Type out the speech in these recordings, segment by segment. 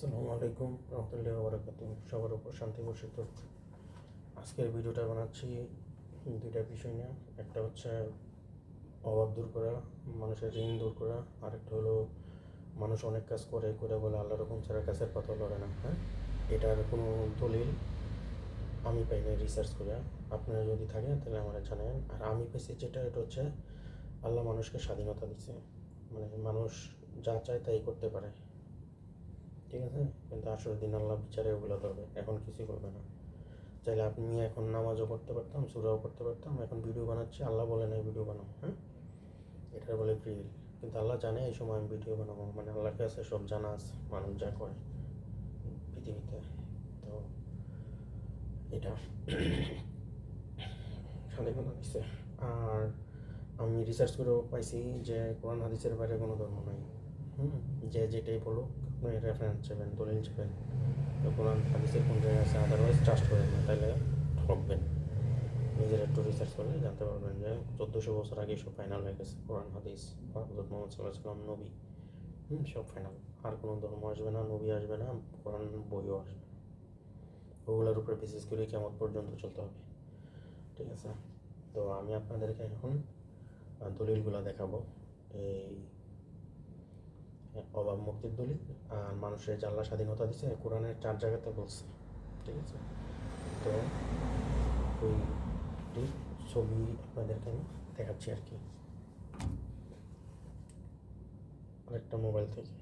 আসসালামু আলাইকুম রহমতুল্লাহ বরাকাতু সবার উপর শান্তি বর্ষিত আজকের ভিডিওটা বানাচ্ছি দুইটা বিষয় নিয়ে। একটা হচ্ছে অভাব দূর করা, মানুষের ঋণ দূর করা আর একটা হলো মানুষ অনেক কাজ করে করে বলে আল্লাহ রকম ছাড়া কাছের পাতা লড়ে না হ্যাঁ? এটার কোনো দলিল আমি পাই না রিসার্চ করে। আপনারা যদি থাকেন তাহলে আমার জানেন আর আমি পেয়েছি যেটা, এটা হচ্ছে আল্লাহ মানুষকে স্বাধীনতা দিচ্ছে মানে মানুষ যা চায় তাই করতে পারে। ঠিক আছে? কিন্তু আসল দিন আল্লাহ বিচারে ওগুলো করবে এখন কিছুই করবে না। চাইলে আপনি এখন নামাজও করতে পারতাম, সুরাও করতে পারতাম, এখন ভিডিও বানাচ্ছি, আল্লাহ বলে নাই ভিডিও বানাও হ্যাঁ? এটা বলে ফ্রি কিন্তু আল্লাহ জানে এই সময় আমি ভিডিও বানাবো। মানে আল্লাহর কাছে সব জানা আছে, মানুষ যা করে পৃথিবীতে। তো এটা স্বাধীনতা দিচ্ছে আর আমি রিসার্চ করেও পাইছি যে কোরআন, হাদিসের বাইরে কোনো ধর্ম নাই। হুম? যে যেটাই বলুক আপনি রেফারেন্স চাবেন দলিল চাবেন তো কোরআন হাদিসের কোন জায়গায় আছে আদারওয়াইজ ট্রাস্ট করেন না, তাহলে ঠকবেন। নিজের একটু রিসার্চ করলে জানতে পারবেন যে চোদ্দোশো বছর আগে সব ফাইনাল হয়ে গেছে, কোরআন, হাদিস হজরত মোহাম্মদ সাল্লাহ সাল্লাম নবী। হুম, সব ফাইনাল আর কোনো ধর্ম আসবে না, নবী আসবে না, কোরআন বইও আসবে ওগুলোর উপরে বিশেষ করে কেমন পর্যন্ত চলতে হবে। ঠিক আছে? তো আমি আপনাদেরকে এখন দলিলগুলো দেখাবো। এই অভাব মুক্তির দলিল, আর মানুষের জানলা স্বাধীনতা দিচ্ছে কোরআনের চার জায়গাতে বলছে। ঠিক আছে? তো ওইটি ছবি আপনাদেরকে আমি দেখাচ্ছি আর কি। আরেকটা মোবাইল থেকে।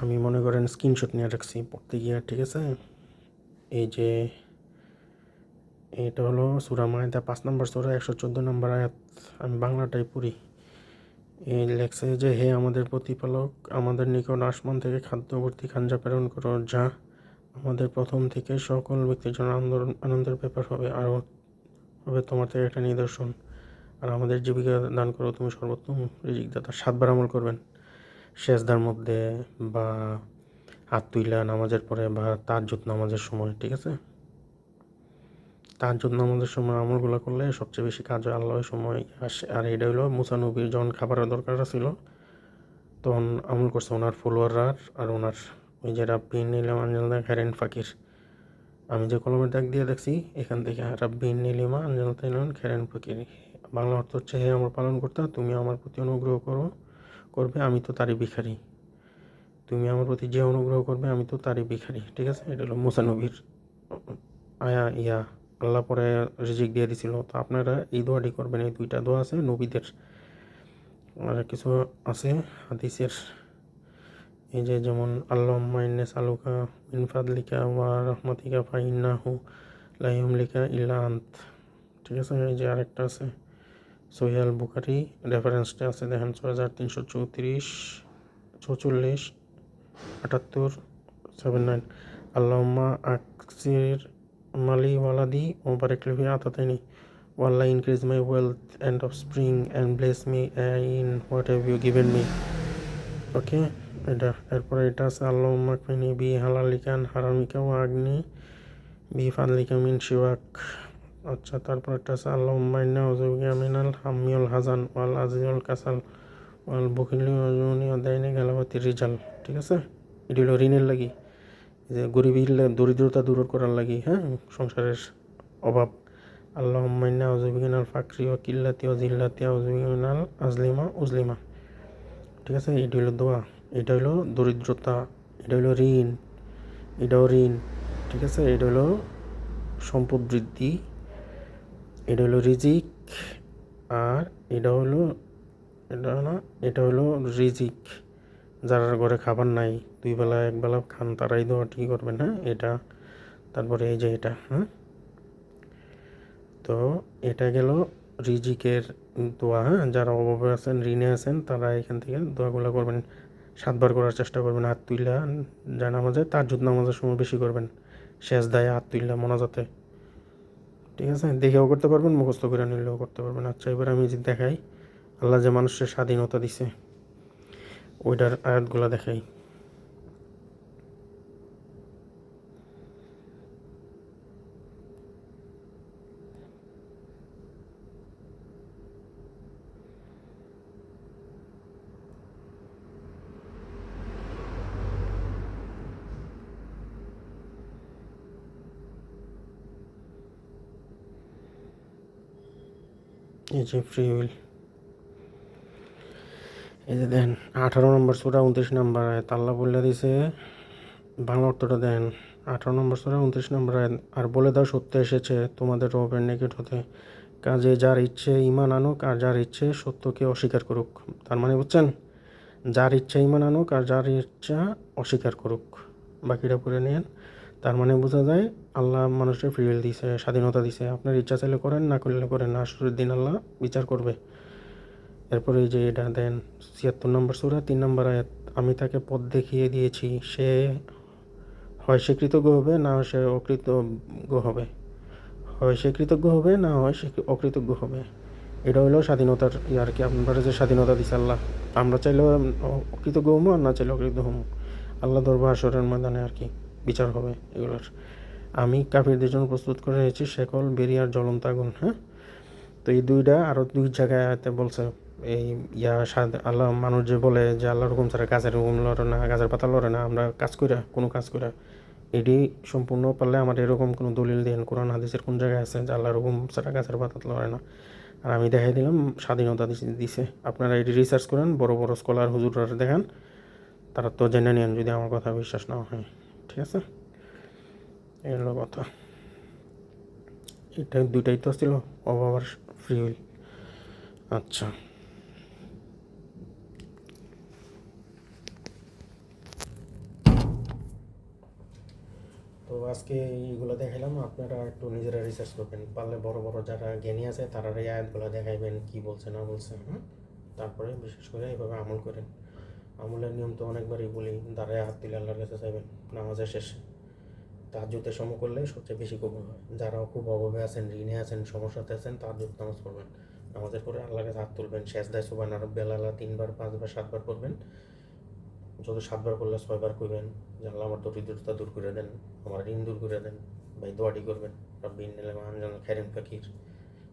আমি মনে করেন স্ক্রিনশট নিয়ে রাখছি, পড়তে গিয়ে, ঠিক আছে? এই যে এটা হলো সুরা মায়দা, পাঁচ নম্বর সুরা, একশো চোদ্দ নম্বর আয়াত। আমি বাংলাটাই পড়ি। এই লেখছে যে, হে আমাদের প্রতিপালক, আমাদের নিকট আসমান থেকে খাদ্যবর্তী খাঞ্জা প্রেরণ করো, যা আমাদের প্রথম থেকে সকল ব্যক্তির জন্য আনন্দ, আনন্দের ব্যাপার হবে, আর হবে তোমার থেকে একটা নিদর্শন। আর আমাদের জীবিকা দান করো, তুমি সর্বোত্তম রিজিক দাতা সাতবার আমল করবেন। শেষদার মধ্যে বা হাত তুইলা নামাজের পরে বা তাজ্জুদ নামাজের সময়, ঠিক আছে? তাজ্জুদ আমাদের সময় আমলগুলো করলে সবচেয়ে বেশি কাজ আল্লাহ সময় আসে। আর এটা হলো মুসানবির যখন খাবারের দরকার ছিল, তখন আমল করছে ওনার ফলোয়াররা আর ওনার ওই যে রাব্বিন নীলিমা আঞ্জল হেরেন ফাকির। আমি যে কলমের দাগ দিয়ে দেখছি, এখান থেকে রাব্বিন নীলিমা আঞ্জল তাইলন খেরেন ফকির। বাংলা অর্থ হচ্ছে, হে আমার পালন করতা তুমি আমার প্রতি অনুগ্রহ করো, করবে, আমি তো তারই ভিখারি। তুমি আমার প্রতি যে অনুগ্রহ করবে, আমি তো তারই ভিখারি। ঠিক আছে? এটা হলো মুসানবির আয়া, ইয়া। আল্লাহ পরে রিজিক দিয়ে দিছিল। তো আপনারা এই দোয়াটি করবেন, এই দুইটা দোয়া আছে নবীদের। আর কিছু আছে হাদিসের। এই যে যেমন আল্লাহ মাইনে সালুকা মিনফাদলিকা ওয়া রহমাতিকা ফাইন্নাহু লাইমলিকা ইল্লা আন্ত। ঠিক আছে? এই যে আরেকটা আছে সোহেল বুখারি রেফারেন্সটা আছে দেখেন, ছয় হাজার তিনশো চৌত্রিশ চৌচল্লিশ আটাত্তর সেভেন নাইন আল্লাহমা আকসির ও বারেকলিফি আতাতাইনি ওয়াল্লাহ increase my wealth and offspring and bless me in what have you given me okay এটা, এরপরে এটা আছে আল্লাহমা কইনি বি হালালিকান হারামিকা ও আগ্নি, বি ফাদলিকা মিন শিওয়াক। আচ্ছা তারপর একটা আছে আল্লাহ মাইনা ওজুবিয়া মিনাল হামিউল হাজান ওয়াল আজিউল কাসাল ওয়াল বকিলি ওজুনি অদায়নি গালাবাতি রিজাল। ঠিক আছে? এটি হলো ঋণের লাগি। যে গরিবীর লা- দরিদ্রতা দূর করার লাগি হ্যাঁ সংসারের অভাব আল্লাহ মাইনা ওজুবিনাল ফাকরি ও কিল্লাতি ও জিল্লাতি ওজুবিনাল আজলিমা উজলিমা ঠিক আছে এটা হলো দোয়া এটা হলো দরিদ্রতা এটা হলো ঋণ এটাও ঋণ। ঠিক আছে এটা হলো সম্পদ বৃদ্ধি এটা হলো রিজিক, আর এটা হলো, এটা না, এটা হলো রিজিক। যারা ঘরে খাবার নাই, দুই বেলা, এক বেলা খান, তারাই ঠিক করবেন হ্যাঁ এটা, তারপরে এই যে এটা হ্যাঁ? তো এটা গেল রিজিকের দোয়া হ্যাঁ? যারা অভাবে আছেন, ঋণে আছেন, তারা এখান থেকে দোয়াগুলো করবেন। সাতবার করার চেষ্টা করবেন, হাত তুইলা যা নামাজে তার যুদ্ধ নামাজের সময় বেশি করবেন। শেষ দায় হাত তুইলা মনাজাতে। ঠিক আছে? দেখেও করতে পারবেন, মুখস্থ করে নিলেও করতে পারবেন। আচ্ছা এবার আমি যে দেখাই, আল্লাহ যে মানুষের স্বাধীনতা দিছে। ওইটার আয়াতগুলো দেখাই। এই যে ফ্রি উইল এই যে দেন, আঠারো নম্বর সুরা উনত্রিশ নম্বর আয়াত, আল্লাহ বলে দিছে, বাংলা অর্থটা দেন, আঠারো নম্বর সুরা উনত্রিশ নম্বর আয়াত, আর বলে দাও, সত্য এসেছে, তোমাদের রবের নিকট হতে। কাজে যার ইচ্ছে ইমান আনুক, আর যার ইচ্ছে সত্যকে অস্বীকার করুক। তার মানে বুঝছেন? যার ইচ্ছা ইমান আনুক, আর যার ইচ্ছা অস্বীকার করুক। বাকিটা করে নিন। তার মানে বোঝা যায়, আল্লাহ মানুষের ফ্রি দিছে, স্বাধীনতা দিছে। আপনার ইচ্ছা চাইলে করেন, না করলে করেন আসরের দিন আল্লাহ, বিচার করবে। এরপরে যে এটা দেন ছিয়াত্তর নম্বর সুরা, তিন নম্বর আয়াত, আমি তাকে পথ দেখিয়ে দিয়েছি, সে হয় সে কৃতজ্ঞ হবে, না হয় সে অকৃতজ্ঞ হবে। হয় সে কৃতজ্ঞ হবে, না হয় সে অকৃতজ্ঞ হবে। এটা হলো স্বাধীনতার আর কি? আপনারা যে স্বাধীনতা দিছে আল্লাহ, আমরা চাইলেও অকৃতজ্ঞ হমু, আর না চাইলে অকৃতজ্ঞ হমু। আল্লাহ দরবার আসরের ময়দানে আর কি বিচার হবে এগুলোর। আমি কাফিরদের জন্য প্রস্তুত করে রেখেছি, শেকল, বেরিয়ার, জ্বলন্ত আগুন হ্যাঁ? তো এই দুইটা আরও দুই জায়গায় বলছে এই ইয়া আল্লাহ মানুষ যে বলে যে আল্লাহর হুকুম ছাড়া গাছের হুকুম লড়ে না, গাছের পাতা লড়ে না, আমরা কাজ কইরা, কোনো কাজ কইরা, এটি সম্পূর্ণ পারলে আমার এরকম কোনো দলিল দেন, কোরআন, হাদিসের কোন জায়গায় আছে যে আল্লাহর হুকুম ছাড়া গাছের পাতা লড়ে না? আর আমি দেখাই দিলাম, স্বাধীনতা দিছে- আপনারা এটি রিসার্চ করেন, বড় বড় স্কলার হুজুররা দেখান, তারা তো জেনে নেন যদি আমার কথা বিশ্বাস না হয়, ঠিক আছে? এই হলো কথা। এটা দুইটাই তো ছিল অভাবার ফ্রি উইল আচ্ছা তো আজকে এইগুলো দেখাইলাম, আপনারা একটু নিজেরা রিসার্চ করবেন। পারলে বড় বড় যারা জ্ঞানী আছে তারা এই আয়াতগুলো দেখাইবেন, কি বলছে, না বলছে হ্যাঁ তারপরে বিশেষ করে এইভাবে আমল করেন। আমলের নিয়ম তো অনেকবারই বলি, দাঁড়ায় হাত দিলে আল্লাহর কাছে চাইবেন, নামাজের শেষে। তার তাহাজুতে সম করলে সবচেয়ে বেশি কবুল হয়। যারা খুব অভাবে আছেন, ঋণে আছেন, সমস্যাতে আছেন তার তাহাজুত নামাজ পড়বেন। নামাজের পরে আল্লাহর কাছে হাত তুলবেন শেষ দেয় সুবান আরব বেলালা তিনবার, পাঁচবার, সাতবার পড়বেন। যত সাতবার করলে ছয়বার করবেন আল্লাহ আমার দরিদ্রতা দূর করে দেন, আমার ঋণ দূর করে দেন, ভাই দোয়াটি করবেন রব্বিন আনজান খেরেন ফাকির।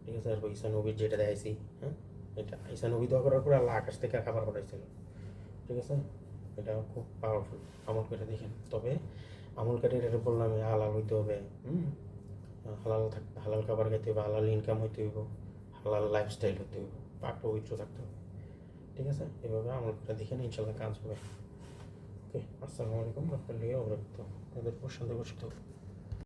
ঠিক আছে, আর ঈসা নবীর যেটা দেখাইছি হ্যাঁ এটা ঈসা নবী দোয়া করার পরে আল্লাহ আকাশ থেকে খাবার পাঠাইছিল। ঠিক আছে, এটা খুব পাওয়ারফুল আমল করে দেখেন। তবে আমলকারীর এটা বললাম হালাল হইতে হবে, হুম? হালাল থাক, হালাল খাবার খাইতে হবে, হালাল ইনকাম হইতে হইব, হালাল লাইফস্টাইল হইতে হইব, পাক পবিত্র থাকতে হবে। ঠিক আছে, এভাবে আমল করে দেখেন ইনশাল্লাহ কাজ হবে। ওকে আসসালামু আলাইকুম লিগে অবরক্ত এদের প্রশান্ত করতে